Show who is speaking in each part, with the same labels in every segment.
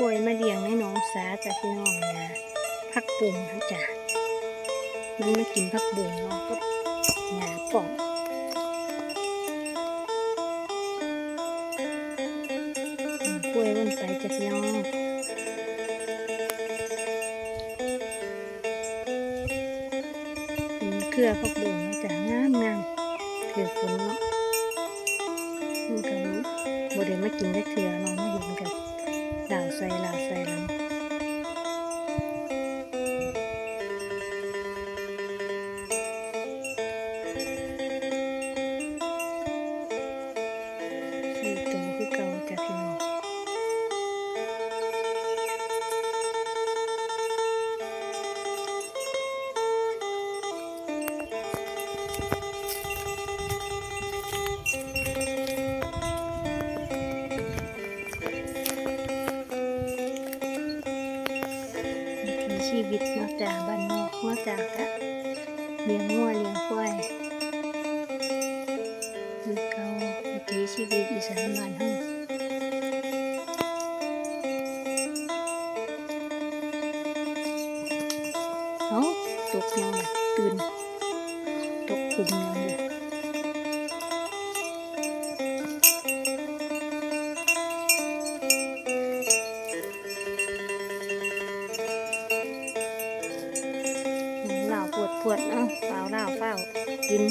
Speaker 1: ล้วยมาเลี้ยงในหนองสาจากพี่น้องนะผักบุ้งนะจ๊ะมันมากินผักบุ้งเนาะก็หยาป่องกล้วยมันไปจากพี่น้องเป็นเครือผักบุ้งนะจ๊ะงามงามๆถือฝนเนาะมันก็รู้บ่ได้มากินได้เถื่อเน้องมาเห็นกับ ลาวใชีวิตนอกจากบ้านนอกนอกจากกะเลี้ยงงัวเลี้ยงควายคือเกาวิถีชีวิตอีสานบ้านเฮาเอาตกยังตื่นตกคุมยังอยู่เล่า ดปวดเอ้าเปล่าเหล่าเฝ้ากิน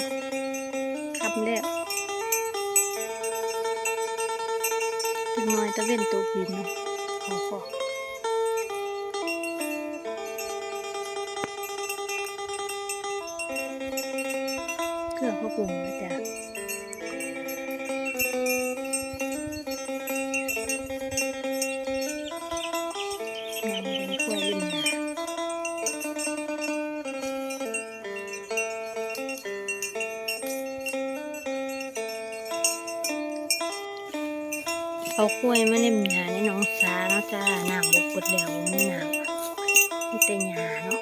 Speaker 1: คำแล้วเป็นน้อยตะเว้นตกดินเนาะขอขอเครื่องข้าวปรุงนะจ๊ะ เอากล้วยมาเล่มหญ้าในหนองสาเนาะจ้าน้ำบกเดแล้วไม่น้ำมีแต่หญ้าเนาะ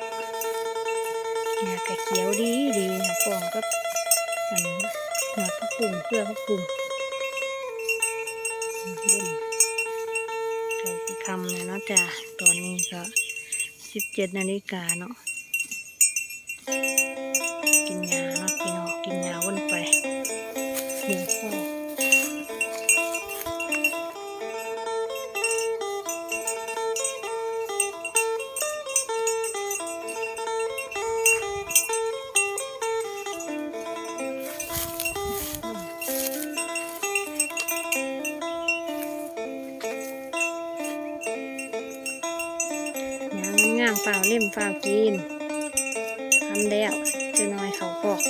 Speaker 1: หญ้ากะเขียวดีดีนะปองก็อันหัวพระปุ่มเพื่อพระปุ่มเล่นไก่สีคำเลยเนาะจ้ะตอนนี้ก็สิบเจ็ดนาฬิกาเนาะางเปล่าเล่มเปล่ากินทำแล้วเจอน้อยเขาบอก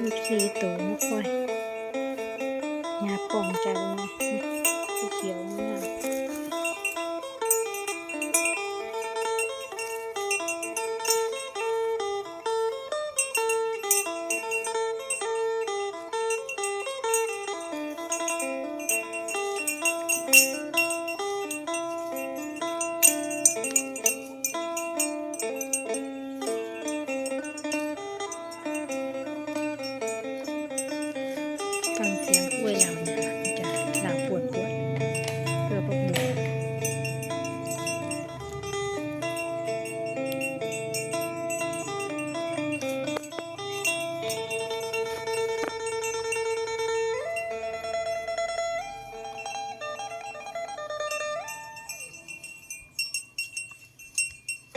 Speaker 1: ลูกสีตัวมาค่อยยาป่องใจเลยสีเขียวมาก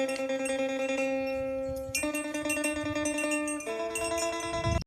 Speaker 2: thank you